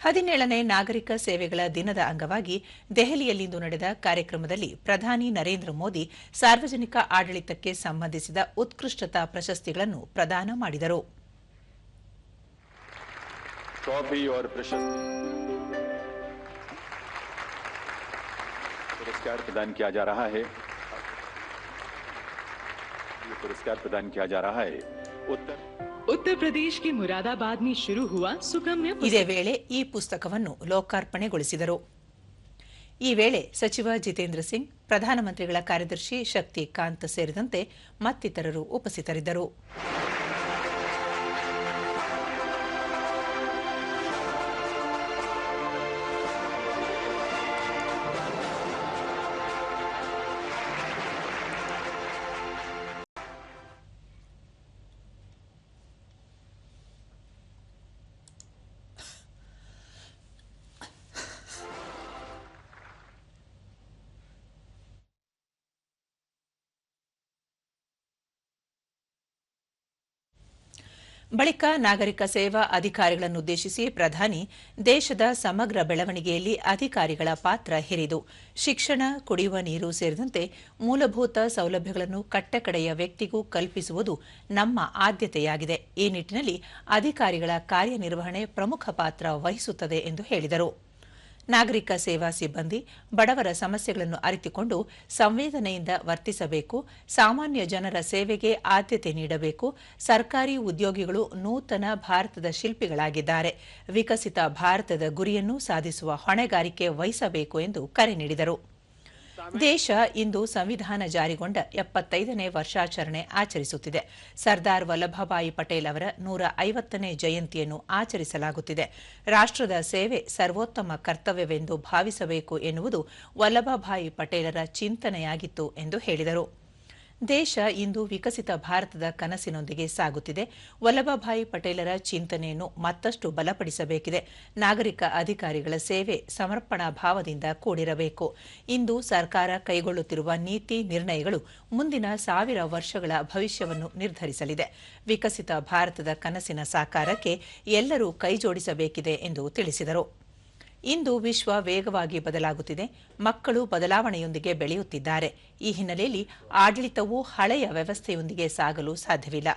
ಹದಿನೇಳನೇ ನಾಗರಿಕ ಸೇವೆಗಳ ದಿನದ ಅಂಗವಾಗಿ ದೆಹಲಿಯಲ್ಲಿಂದು ನಡೆದ ಕಾರ್ಯಕ್ರಮದಲ್ಲಿ ಪ್ರಧಾನಿ ನರೇಂದ್ರ ಮೋದಿ ಸಾರ್ವಜನಿಕ ಆಡಳಿತಕ್ಕೆ ಸಂಬಂಧಿಸಿದ ಉತ್ಕೃಷ್ಟತಾ ಪ್ರಶಸ್ತಿಗಳನ್ನು ಪ್ರದಾನ ಮಾಡಿದರು ट्रॉफी और प्रशस्ति पुरस्कार प्रदान किया जा रहा है ये पुरस्कार प्रदान किया जा रहा है उत्तर ಉತ್ತರ ಪ್ರದೇಶಕ್ಕೆ ಮುರಾದಾಬಾದ್ ಶುರು ಸುಗಮ್ಯ ಇದೇ ವೇಳೆ ಈ ಪುಸ್ತಕವನ್ನು ಲೋಕಾರ್ಪಣೆಗೊಳಿಸಿದರು. ಈ ವೇಳೆ ಸಚಿವ ಜಿತೇಂದ್ರ ಸಿಂಗ್, ಪ್ರಧಾನಮಂತ್ರಿಗಳ ಕಾರ್ಯದರ್ಶಿ ಶಕ್ತಿಕಾಂತ್ ಸೇರಿದಂತೆ ಮತ್ತಿತರರು ಉಪಸ್ಥಿತರಿದ್ದರು. ಬಳಿಕ ನಾಗರಿಕ ಸೇವಾ ಅಧಿಕಾರಿಗಳನ್ನುದ್ದೇಶಿಸಿ ಪ್ರಧಾನಿ ದೇಶದ ಸಮಗ್ರ ಬೆಳವಣಿಗೆಯಲ್ಲಿ ಅಧಿಕಾರಿಗಳ ಪಾತ್ರ ಹಿರಿದು. ಶಿಕ್ಷಣ, ಕುಡಿಯುವ ನೀರು ಸೇರಿದಂತೆ ಮೂಲಭೂತ ಸೌಲಭ್ಯಗಳನ್ನು ಕಟ್ಟಕಡೆಯ ವ್ಯಕ್ತಿಗೂ ಕಲ್ಪಿಸುವುದು ನಮ್ಮ ಆದ್ಯತೆಯಾಗಿದೆ. ಈ ನಿಟ್ಟಿನಲ್ಲಿ ಅಧಿಕಾರಿಗಳ ಕಾರ್ಯನಿರ್ವಹಣೆ ಪ್ರಮುಖ ಪಾತ್ರ ವಹಿಸುತ್ತದೆ ಎಂದು ಹೇಳಿದರು. ನಾಗರಿಕ ಸೇವಾ ಸಿಬ್ಬಂದಿ, ಬಡವರ ಸಮಸ್ಯೆಗಳನ್ನು ಅರಿತುಕೊಂಡು ಸಂವೇದನೆಯಿಂದ ವರ್ತಿಸಬೇಕು, ಸಾಮಾನ್ಯ ಜನರ ಸೇವೆಗೆ ಆದ್ಯತೆ ನೀಡಬೇಕು, ಸರ್ಕಾರಿ ಉದ್ಯೋಗಿಗಳು ನೂತನ ಭಾರತದ ಶಿಲ್ಪಿಗಳಾಗಿದ್ದಾರೆ. ವಿಕಸಿತ ಭಾರತದ ಗುರಿಯನ್ನು ಸಾಧಿಸುವ ಹೊಣೆಗಾರಿಕೆ ವಹಿಸಬೇಕು ಎಂದು ಕರೆ ನೀಡಿದರು. ದೇಶ ಇಂದು ಸಂವಿಧಾನ ಜಾರಿಗೊಂಡ ಎಪ್ಪತ್ತೈದನೇ ವರ್ಷಾಚರಣೆ ಆಚರಿಸುತ್ತಿದೆ. ಸರ್ದಾರ್ ವಲ್ಲಭಭಾಯಿ ಪಟೇಲ್ ಅವರ ನೂರ ಐವತ್ತನೇ ಜಯಂತಿಯನ್ನು ಆಚರಿಸಲಾಗುತ್ತಿದೆ. ರಾಷ್ಟ್ರದ ಸೇವೆ ಸರ್ವೋತ್ತಮ ಕರ್ತವ್ಯವೆಂದು ಭಾವಿಸಬೇಕು ಎನ್ನುವುದು ವಲ್ಲಭಭಾಯಿ ಪಟೇಲರ ಚಿಂತನೆಯಾಗಿತ್ತು ಎಂದು ಹೇಳಿದರು. ದೇಶ ಇಂದು ವಿಕಸಿತ ಭಾರತದ ಕನಸಿನೊಂದಿಗೆ ಸಾಗುತ್ತಿದೆ. ವಲ್ಲಭಭಾಯಿ ಪಟೇಲರ ಚಿಂತನೆಯನ್ನು ಮತ್ತಷ್ಟು ಬಲಪಡಿಸಬೇಕಿದೆ. ನಾಗರಿಕ ಅಧಿಕಾರಿಗಳ ಸೇವೆ ಸಮರ್ಪಣಾ ಭಾವದಿಂದ ಕೂಡಿರಬೇಕು. ಇಂದು ಸರ್ಕಾರ ಕೈಗೊಳ್ಳುತ್ತಿರುವ ನೀತಿ ನಿರ್ಣಯಗಳು ಮುಂದಿನ ಸಾವಿರ ವರ್ಷಗಳ ಭವಿಷ್ಯವನ್ನು ನಿರ್ಧರಿಸಲಿದೆ. ವಿಕಸಿತ ಭಾರತದ ಕನಸಿನ ಸಾಕಾರಕ್ಕೆ ಎಲ್ಲರೂ ಕೈಜೋಡಿಸಬೇಕಿದೆ ಎಂದು ತಿಳಿಸಿದರು. ಇಂದು ವಿಶ್ವ ವೇಗವಾಗಿ ಬದಲಾಗುತ್ತಿದೆ. ಮಕ್ಕಳು ಬದಲಾವಣೆಯೊಂದಿಗೆ ಬೆಳೆಯುತ್ತಿದ್ದಾರೆ. ಈ ಹಿನ್ನೆಲೆಯಲ್ಲಿ ಆಡಳಿತವು ಹಳೆಯ ವ್ಯವಸ್ಥೆಯೊಂದಿಗೆ ಸಾಗಲು ಸಾಧ್ಯವಿಲ್ಲ.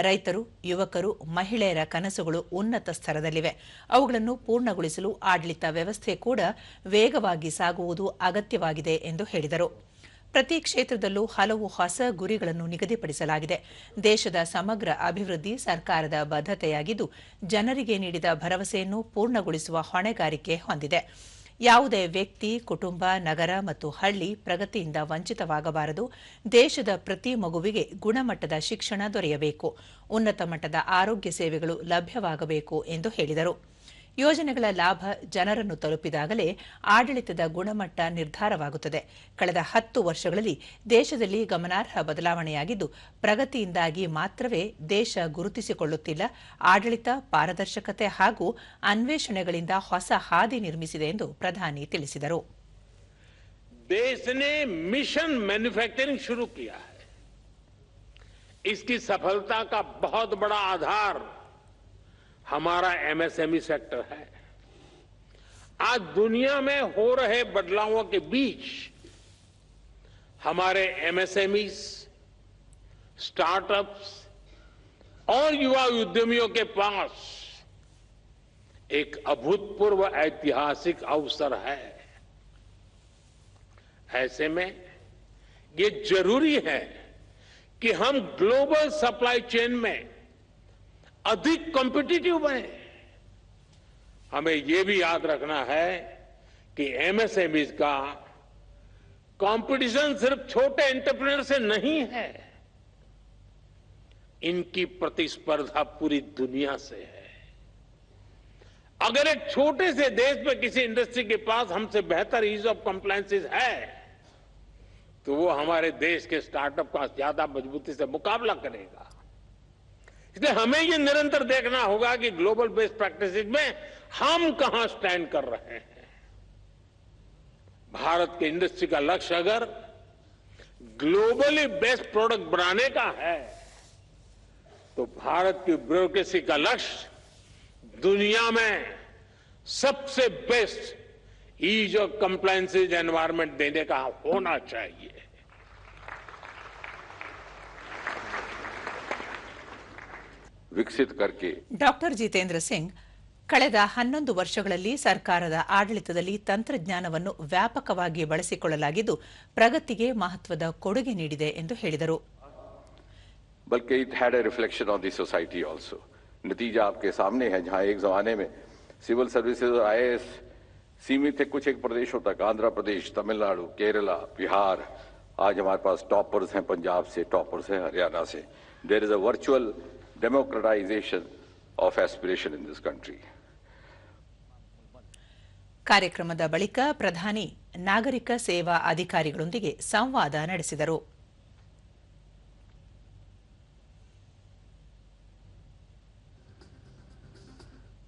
ರೈತರು, ಯುವಕರು, ಮಹಿಳೆಯರ ಕನಸುಗಳು ಉನ್ನತ ಸ್ತರದಲ್ಲಿವೆ. ಅವುಗಳನ್ನು ಪೂರ್ಣಗೊಳಿಸಲು ಆಡಳಿತ ವ್ಯವಸ್ಥೆ ಕೂಡ ವೇಗವಾಗಿ ಸಾಗುವುದು ಅಗತ್ಯವಾಗಿದೆ ಎಂದು ಹೇಳಿದರು. ಪ್ರತಿ ಕ್ಷೇತ್ರದಲ್ಲೂ ಹಲವು ಹೊಸ ಗುರಿಗಳನ್ನು ನಿಗದಿಪಡಿಸಲಾಗಿದೆ. ದೇಶದ ಸಮಗ್ರ ಅಭಿವೃದ್ಧಿ ಸರ್ಕಾರದ ಬದ್ಧತೆಯಾಗಿದ್ದು, ಜನರಿಗೆ ನೀಡಿದ ಭರವಸೆಯನ್ನು ಪೂರ್ಣಗೊಳಿಸುವ ಹೊಣೆಗಾರಿಕೆ ಹೊಂದಿದೆ. ಯಾವುದೇ ವ್ಯಕ್ತಿ, ಕುಟುಂಬ, ನಗರ ಮತ್ತು ಹಳ್ಳಿ ಪ್ರಗತಿಯಿಂದ ವಂಚಿತವಾಗಬಾರದು. ದೇಶದ ಪ್ರತಿ ಮಗುವಿಗೆ ಗುಣಮಟ್ಟದ ಶಿಕ್ಷಣ ದೊರೆಯಬೇಕು. ಉನ್ನತ ಮಟ್ಟದ ಆರೋಗ್ಯ ಸೇವೆಗಳು ಲಭ್ಯವಾಗಬೇಕು ಎಂದು ಹೇಳಿದರು. ಯೋಜನೆಗಳ ಲಾಭ ಜನರನ್ನು ತಲುಪಿದಾಗಲೇ ಆಡಳಿತದ ಗುಣಮಟ್ಟ ನಿರ್ಧಾರವಾಗುತ್ತದೆ ಕಳೆದ ಹತ್ತು ವರ್ಷಗಳಲ್ಲಿ ದೇಶದಲ್ಲಿ ಗಮನಾರ್ಹ ಬದಲಾವಣೆಯಾಗಿದ್ದು ಪ್ರಗತಿಯಿಂದಾಗಿ ಮಾತ್ರವೇ ದೇಶ ಗುರುತಿಸಿಕೊಳ್ಳುತ್ತಿಲ್ಲ ಆಡಳಿತ ಪಾರದರ್ಶಕತೆ ಹಾಗೂ ಅನ್ವೇಷಣೆಗಳಿಂದ ಹೊಸ ಹಾದಿ ನಿರ್ಮಿಸಿದೆ ಎಂದು ಪ್ರಧಾನಿ ತಿಳಿಸಿದರು देश ने मिशन मैन्युफैक्चरिंग शुरू किया है इसकी सफलता का बहुत बड़ा आधार हमारा एमएसएमई सेक्टर है। आज दुनिया में हो रहे बदलावों के बीच हमारे एमएसएमई स्टार्टअप्स और युवा उद्यमियों के पास एक अभूतपूर्व ऐतिहासिक अवसर है। ऐसे में ये ज़रूरी है कि हम ग्लोबल सप्लाई चेन में अधिक कॉम्पिटिटिव बने। हमें ये भी याद रखना है कि एमएसएमई का कंपटीशन सिर्फ़ छोटे एंटरप्रेन्योर से नहीं है। इनकी प्रतिस्पर्धा पूरी दुनिया से है। अगर एक छोटे से देश में किसी इंडस्ट्री के पास हमसे बेहतर ईज ऑफ़ कंप्लायंसेस है तो वो हमारे देश के स्टार्टअप का ज़्यादा मजबूती से मुकाबला करेगा। इसलिए हमें ये निरंतर देखना होगा कि ग्लोबल बेस्ट प्रैक्टिसेस में हम कहाँ स्टैंड कर रहे हैं। भारत के इंडस्ट्री का लक्ष्य अगर ग्लोबली बेस्ट प्रोडक्ट बनाने का है तो भारत की ब्यूरोक्रेसी का लक्ष्य दुनिया में सबसे best ease of compliances environment देने का होना चाहिए। विकसित करके ಡಾಕ್ಟರ್ ಜಿತೇಂದ್ರ ಸಿಂಗ್ ಕಳೆದ ಹನ್ನೊಂದು ವರ್ಷಗಳಲ್ಲಿ ಸರ್ಕಾರದ ಆಡಳಿತದಲ್ಲಿ ತಂತ್ರಜ್ಞಾನವನ್ನು ವ್ಯಾಪಕವಾಗಿ ಬಳಸಿಕೊಳ್ಳಲಾಗಿದ್ದು ಪ್ರಗತಿಗೆ ಮಹತ್ವದ ಕೊಡುಗೆ ನೀಡಿದೆ ಎಂದು ಹೇಳಿದರು बल्कि it had a reflection on the society also नतीजा आपके सामने है जहां एक जमाने में सिविल सर्विसेज और आईएएस सीमित थे कुछ एक प्रदेशों तक आंध्र प्रदेश तमिलनाडु केरला बिहार आज हमारे पास टॉपर्स हैं पंजाब से टॉपर्स हैं हरियाणा से there is a virtual democratisation of aspiration in this country ಕಾರ್ಯಕ್ರಮದ ಬಳಿಕ ಪ್ರಧಾನಿ ನಾಗರಿಕ ಸೇವಾ ಅಧಿಕಾರಿಗಳೊಂದಿಗೆ ಸಂವಾದ ನಡೆಸಿದರು.